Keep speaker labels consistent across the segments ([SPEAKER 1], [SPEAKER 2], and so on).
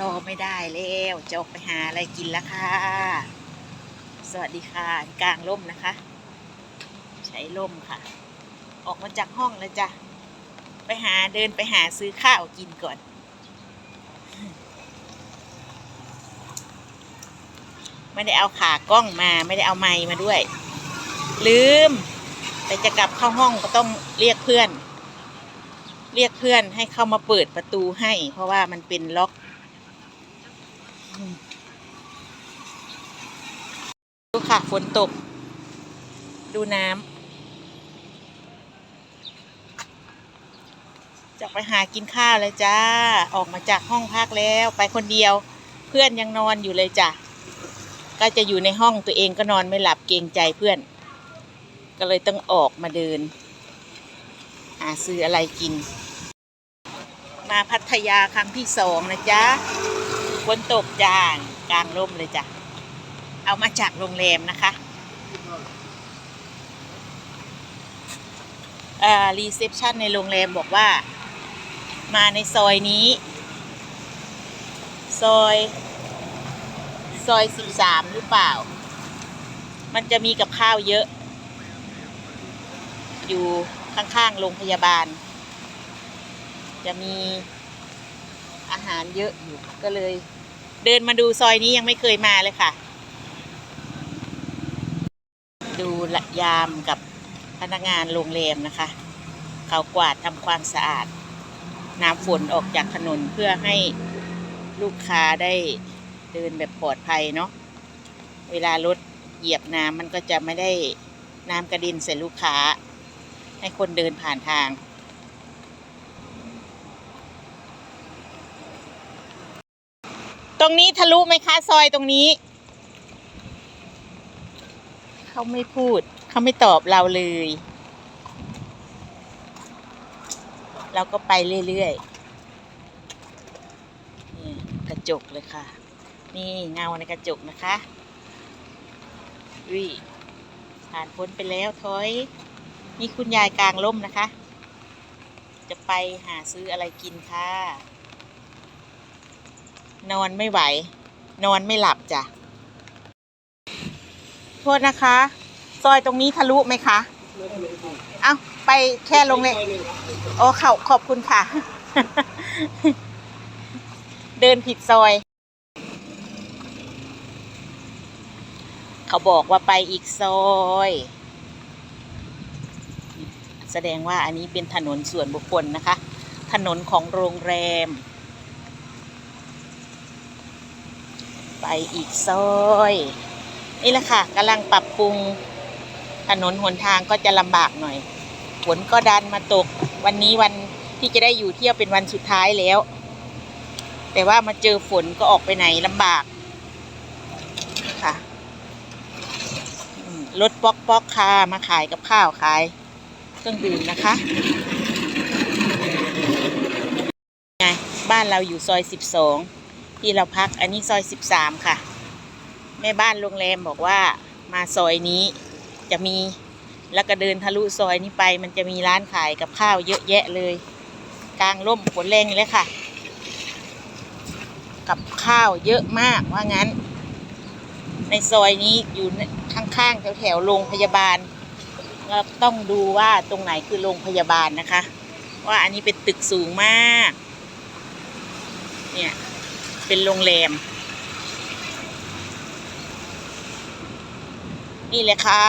[SPEAKER 1] รอไม่ได้แล้วจะออกไปหาอะไรกินแล้วค่ะ สวัสดีค่ะกลางร่มนะคะ ใช้ร่มค่ะ ออกมาจากห้องแล้วจ้ะ ไปหาเดินไปหาซื้อข้าวกินก่อน ไม่ได้เอาขากล้องมาไม่ได้เอาไม้มาด้วย ลืม แต่จะกลับเข้าห้องก็ต้องเรียกเพื่อนเรียกเพื่อนให้เข้ามาเปิดประตูให้ เพราะว่ามันเป็นล็อก ดูค่ะ ฝนตก ดูน้ำจะไปหากินข้าวเลยจ้า ออกมาจากห้องพักแล้วไปคนเดียว เพื่อนยังนอนอยู่เลยจ้ะ ก็จะอยู่ในห้องตัวเองก็นอนไม่หลับเกรงใจเพื่อน ก็เลยต้องออกมาเดินหาซื้ออะไรกิน มาพัทยาครั้งที่สองนะจ๊ะ ฝนตกจางกลางร่มเลยจ้ะ เอามาจากโรงแรมนะคะเอ่อรีเซพชันในโรงแรมบอกว่า มาในซอยนี้ ซอยซอยสิบสามหรือเปล่า มันจะมีกับข้าวเยอะ อยู่ข้างๆโรงพยาบาล จะมีอาหารเยอะอยู่ก็เลย เดินมาดูซอยนี้ยังไม่เคยมาเลยค่ะ ดูละยามกับพนักงานโรงแรมนะคะ เขากวาดทำความสะอาด น้ำฝนออกจากถนนเพื่อให้ลูกค้าได้เดินแบบปลอดภัยเนาะเวลารถเหยียบน้ำมันก็จะไม่ได้น้ำกระด็นใส่ลูกค้า ให้คนเดินผ่านทาง ตรงนี้ทะลุไหมคะ ซอยตรงนี้ เขาไม่พูด เขาไม่ตอบเราเลย เราก็ไปเรื่อยๆนี่กระจกเลยค่ะ นี่เงาในกระจกนะคะวิผ่านพ้นไปแล้วถอย นี่คุณยายกลางร่มนะคะ จะไปหาซื้ออะไรกินค่ะ นอนไม่ไหว นอนไม่หลับจ้ะ โทษนะคะ ซอยตรงนี้ทะลุไหมคะ เอาไปแค่ลงเลย โอ้เขาขอบคุณค่ะ เดินผิดซอย เขาบอกว่าไปอีกซอยแสดงว่าอันนี้เป็นถนนส่วนบุคคลนะคะ ถนนของโรงแรม ไป อีกซอย นี่แหละค่ะกำลังปรับปรุงถนนหนทางก็จะลำบากหน่อยฝนก็ดันมาตก วันนี้วันที่จะได้อยู่เที่ยวเป็นวันสุดท้ายแล้ว แต่ว่ามาเจอฝนก็ออกไปไหนลำบากค่ะรถป๊อกป๊อกค่ะมาขายกับข้าวขายเครื่องดื่มนะคะไงบ้านเราอยู่ซอยสิบสอง ที่เราพักอันนี้ซอยสิบสามค่ะ แม่บ้านโรงแรมบอกว่ามาซอยนี้จะมีแล้วก็เดินทะลุซอยนี้ไป มันจะมีร้านขายกับข้าวเยอะแยะเลย กลางร่มฝนแรงเลยค่ะ กับข้าวเยอะมากว่างั้น ในซอยนี้อยู่ข้างๆแถวๆโรงพยาบาลเราต้องดูว่าตรงไหนคือโรงพยาบาลนะคะ ว่าอันนี้เป็นตึกสูงมาก เนี่ย เป็นโรงแรม นี่เลยค่ะ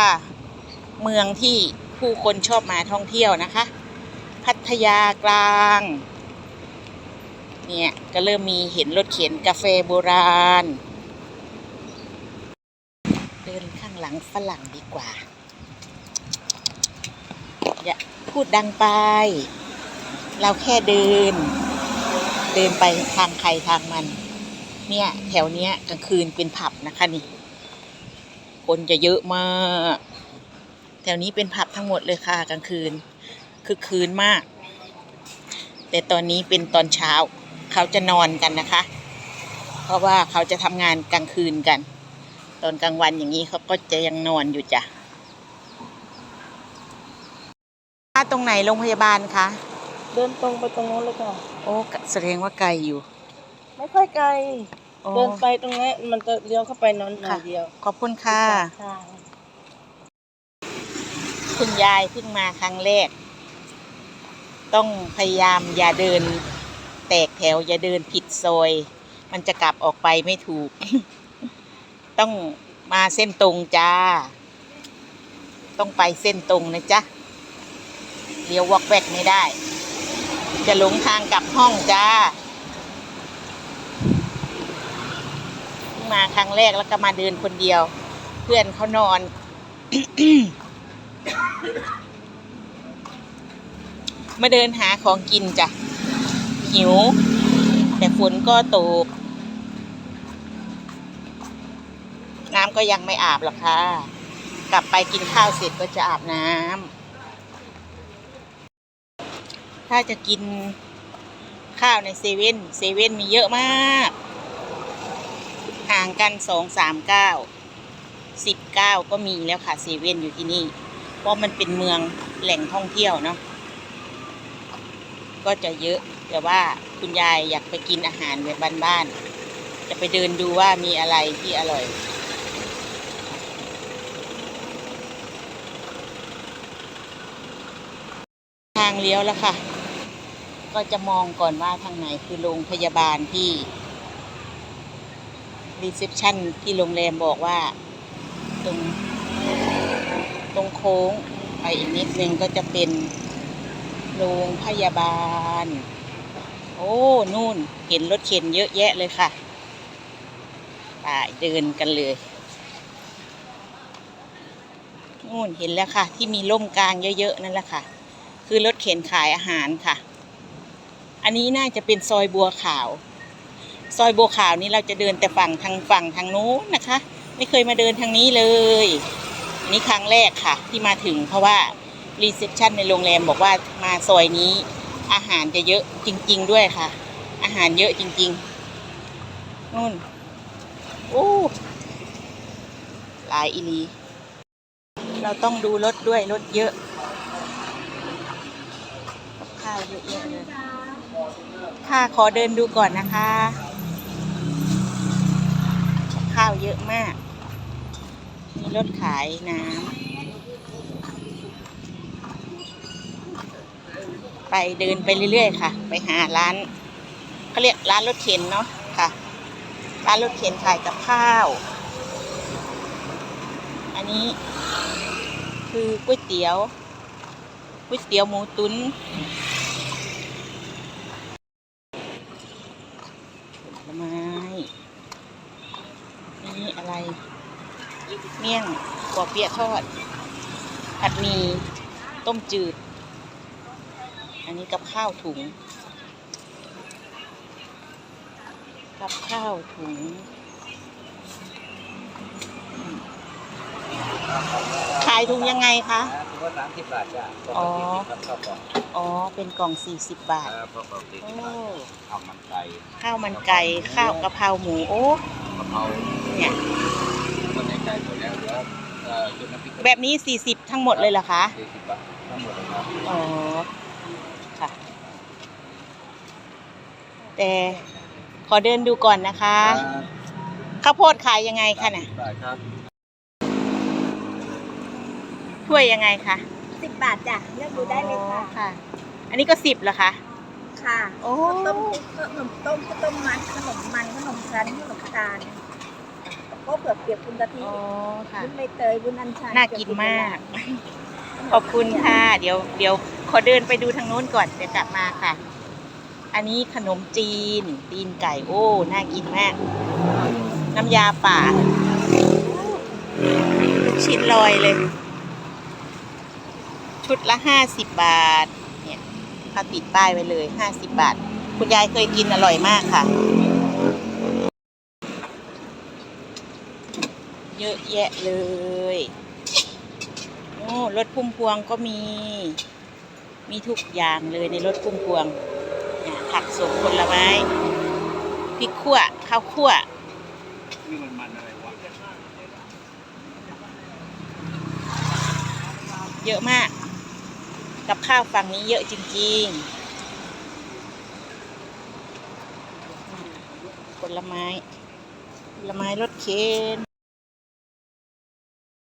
[SPEAKER 1] เมืองที่ผู้คนชอบมาท่องเที่ยวนะคะ พัทยากลาง เนี่ยก็เริ่มมีเห็นรถเข็นกาแฟโบราณ เดินข้างหลังฝรั่งดีกว่า อย่าพูดดังไป เราแค่เดิน เดินไปทางใครทางมัน เนี่ย แถวเนี้ยกลางคืนเป็นผับนะคะนี่ คนจะเยอะมาก แถวนี้เป็นผับทั้งหมดเลยค่ะ กลางคืนคือคืนมาก แต่ตอนนี้เป็นตอนเช้า เขาจะนอนกันนะคะ เพราะว่าเขาจะทำงานกลางคืนกัน ตอนกลางวันอย่างนี้เขาก็จะยังนอนอยู่จ้ะตรงไหนโรงพยาบาลคะ
[SPEAKER 2] เดินตรงไปตรงโน้นเลยค่ะ
[SPEAKER 1] โอ้แสดงว่าไกลอยู่
[SPEAKER 2] ไม่ค่อยไกล
[SPEAKER 1] อ๋อ
[SPEAKER 2] เดินไปตรงนี้มันจะเลี้ยวเข้าไปนอนหน่อ
[SPEAKER 1] ค่ะ
[SPEAKER 2] ยเดียว
[SPEAKER 1] ขอบคุณค่ะ
[SPEAKER 2] ใช่
[SPEAKER 1] คุณยายเพิ่งมาครั้งแรก ต้องพยายามอย่าเดิน แตกแถวอย่าเดินผิดซอย มันจะกลับออกไปไม่ถูก ต้องมาเส้นตรงจ้า ต้องไปเส้นตรงนะจ๊ะเลี้ยววอกแวกไม่ได้ จะหลงทางกลับห้องจ้าเพิ่ง มาครั้งแรกแล้วก็มาเดินคนเดียว เพื่อนเขานอน มาเดินหาของกินจ้ะ หิว แต่ฝนก็ตก น้ำก็ยังไม่อาบหรอกค่ะ กลับไปกินข้าวเสร็จก็จะอาบน้ำถ้าจะกินข้าวในเซเว่นเซเว่นมีเยอะมาก ห่างกันสองสามเก้าสิบเก้าก็มีแล้วค่ะเซเว่นอยู่ที่นี่ เพราะมันเป็นเมืองแหล่งท่องเที่ยวเนาะก็จะเยอะแต่ว่าคุณยายอยากไปกินอาหารแบบบ้านๆจะไปเดินดูว่ามีอะไรที่อร่อย ทางเลี้ยวแล้วค่ะ ก็จะมองก่อนว่าทางไหนคือโรงพยาบาลที่ รีเซพชันที่โรงแรมบอกว่า ตรง ตรงโค้งไปอีกนิดนึงก็จะเป็นโรงพยาบาล โอ้นู่นเห็นรถเข็นเยอะแยะเลยค่ะไปเดินกันเลยนู่นเห็นแล้วค่ะ ที่มีร่มกลางเยอะๆนั่นแหละค่ะ คือรถเข็นขายอาหารค่ะ อันนี้น่าจะเป็นซอยบัวขาว ซอยบัวขาวนี้เราจะเดินแต่ฝั่งทางฝั่งทางนู้นนะคะ ไม่เคยมาเดินทางนี้เลยอันนี้ครั้งแรกค่ะ ที่มาถึงเพราะว่ารีเซพชันในโรงแรมบอกว่ามาซอยนี้ อาหารจะเยอะจริง ๆ ด้วยค่ะ อาหารเยอะจริงๆนู่นโอ้หลายอีหลีเราต้องดูรถด้วยรถเยอะข้าวเยอะแยะเลยค่ะขอเดินดูก่อนนะคะ ข้าวเยอะมาก มีรถขายน้ำ ไปเดินไปเรื่อยๆ ค่ะ ไปหาร้านเขาเรียกร้านรถเข็นเนาะค่ะ ร้านรถเข็นขายกับข้าว อันนี้คือก๋วยเตี๋ยวก๋วยเตี๋ยวหมูตุนผลไม้ นี่อะไร เมี่ยงกอเปียะทอด ผัดหมีต้มจืด อันนี้กับข้าวถุง กับข้าวถุง ขายถุงยังไงคะ
[SPEAKER 3] ถือว่าสามสิบบาทจ้ะปก
[SPEAKER 1] อ๋อ
[SPEAKER 3] ติครับข้าวกล่อง
[SPEAKER 1] อ๋อ เป็นกล่อง 40 บาท
[SPEAKER 3] ครับปกติ
[SPEAKER 1] โอ้
[SPEAKER 3] สิบบาทข้าวมันไก่
[SPEAKER 1] ข้าวมันไก่ ข้าวกะเพราหมู โอ้
[SPEAKER 3] กะเพรา
[SPEAKER 1] เนี่ย
[SPEAKER 3] คนในไก่หมดแล้วเหลือเอ่อจุดน้ำพริก
[SPEAKER 1] แบบนี้ 40 ทั้งหมดเลยเหรอคะ
[SPEAKER 3] สี่สิบบาททั้งหมดเลยครับ
[SPEAKER 1] อ๋อ ค่ะ แต่ขอเดินดูก่อนนะคะ ข้าวโพดขายยังไงคะน่ะ
[SPEAKER 3] บาทครับ
[SPEAKER 1] ถ้วยยังไงคะ
[SPEAKER 2] สิบบาทจ้ะเลือกดูได้เลยค่ะ
[SPEAKER 1] ค่ะ อันนี้ก็สิบเหรอคะ
[SPEAKER 2] ค่ะ
[SPEAKER 1] โอ้
[SPEAKER 2] ต้มขนมต้มข้าวต้มมัดขนมมันขนมชั้นขนมตาลก็เผือกเปียกคุณกะทิ
[SPEAKER 1] อ๋อค่ะ
[SPEAKER 2] วุ้นใบเตยวุ้นอัญชัน
[SPEAKER 1] น่ากินมาก ขอบคุณค่ะ เดี๋ยวเดี๋ยวขอเดินไปดูทางโน้นก่อน เดี๋ยวกลับมาค่ะ อันนี้ขนมจีนตีนไก่โอ้ น่ากินมาก น้ำยาป่าลูกชิ้นลอยเลย ชุดละห้าสิบบาทเติดป้ายไว้เลยห้าสิบบาท คุณยายเคยกินอร่อยมากค่ะ เยอะแยะเลยโอ้รถพุ่มพวงก็มี มีทุกอย่างเลยในรถพุ่มพวงผักสดผลไม้พริกขั่วข้าวขั่ว
[SPEAKER 3] นี่มันมันอะไรวะ
[SPEAKER 1] เยอะมาก กับข้าวฝั่งนี้เยอะจริง ๆ ผลไม้ ผลไม้รสเค็ม